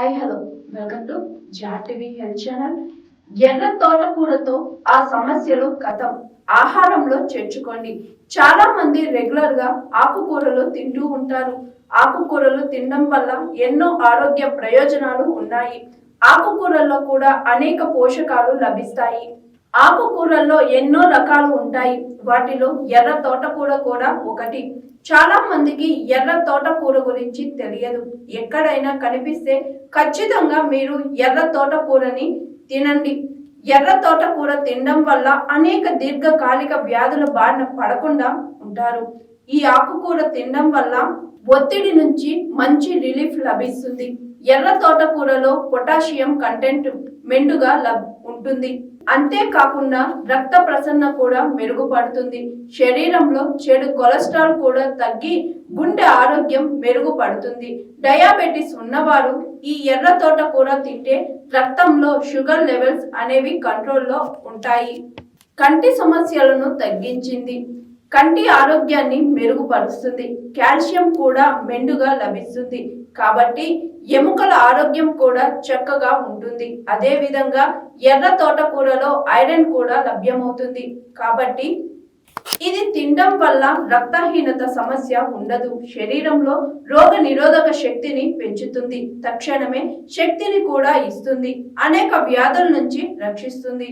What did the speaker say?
Hi hello welcome to జా TV health channel ఎర్ర తోటకూరతో ఆ సమస్యలు కథం ఆహారంలో చేర్చుకోండి. చాలా మంది రెగ్యులర్గా ఆకుకూరలు తింటూ ఉంటారు. ఆకుకూరలు తినడం వల్ల ఎన్నో ఆరోగ్య ప్రయోజనాలు ఉన్నాయి. ఆకుకూరల్లో కూడా అనేక పోషకాలు లభిస్తాయి. ఆకుకూరల్లో ఎన్నో రకాలు ఉంటాయి. వాటిలో ఎర్ర తోటకూర కూడా ఒకటి. చాలా మందికి ఎర్ర తోటకూర గురించి తెలియదు. ఎక్కడైనా కనిపిస్తే ఖచ్చితంగా మీరు ఎర్ర తోటకూరని తినండి. ఎర్ర తోటకూర తినడం వల్ల అనేక దీర్ఘకాలిక వ్యాధుల బారిన పడకుండా ఉంటారు. ఈ ఆకుకూర తినడం వల్ల ఒత్తిడి నుంచి మంచి రిలీఫ్ లభిస్తుంది. ఎర్ర తోటకూరలో పొటాషియం కంటెంట్ మెండుగా లబ్ ఉంటుంది. అంతేకాకుండా రక్త ప్రసరణ కూడా మెరుగుపడుతుంది. శరీరంలో చెడు కొలెస్ట్రాల్ కూడా తగ్గి గుండె ఆరోగ్యం మెరుగుపడుతుంది. డయాబెటిస్ ఉన్నవారు ఈ ఎర్ర తోట కూడా తింటే రక్తంలో షుగర్ లెవెల్స్ అనేవి కంట్రోల్లో ఉంటాయి. కంటి సమస్యలను తగ్గించింది. కంటి ఆరోగ్యాన్ని మెరుగుపరుస్తుంది. కాల్షియం కూడా మెండుగా లభిస్తుంది. కాబట్టి ఎముకల ఆరోగ్యం కూడా చక్కగా ఉంటుంది. అదే విధంగా ఎర్ర తోటకూరలో ఐరన్ కూడా లభ్యమవుతుంది. కాబట్టి ఇది తినడం వల్ల రక్తహీనత సమస్య ఉండదు. శరీరంలో రోగ నిరోధక శక్తిని పెంచుతుంది. తక్షణమే శక్తిని కూడా ఇస్తుంది. అనేక వ్యాధుల నుంచి రక్షిస్తుంది.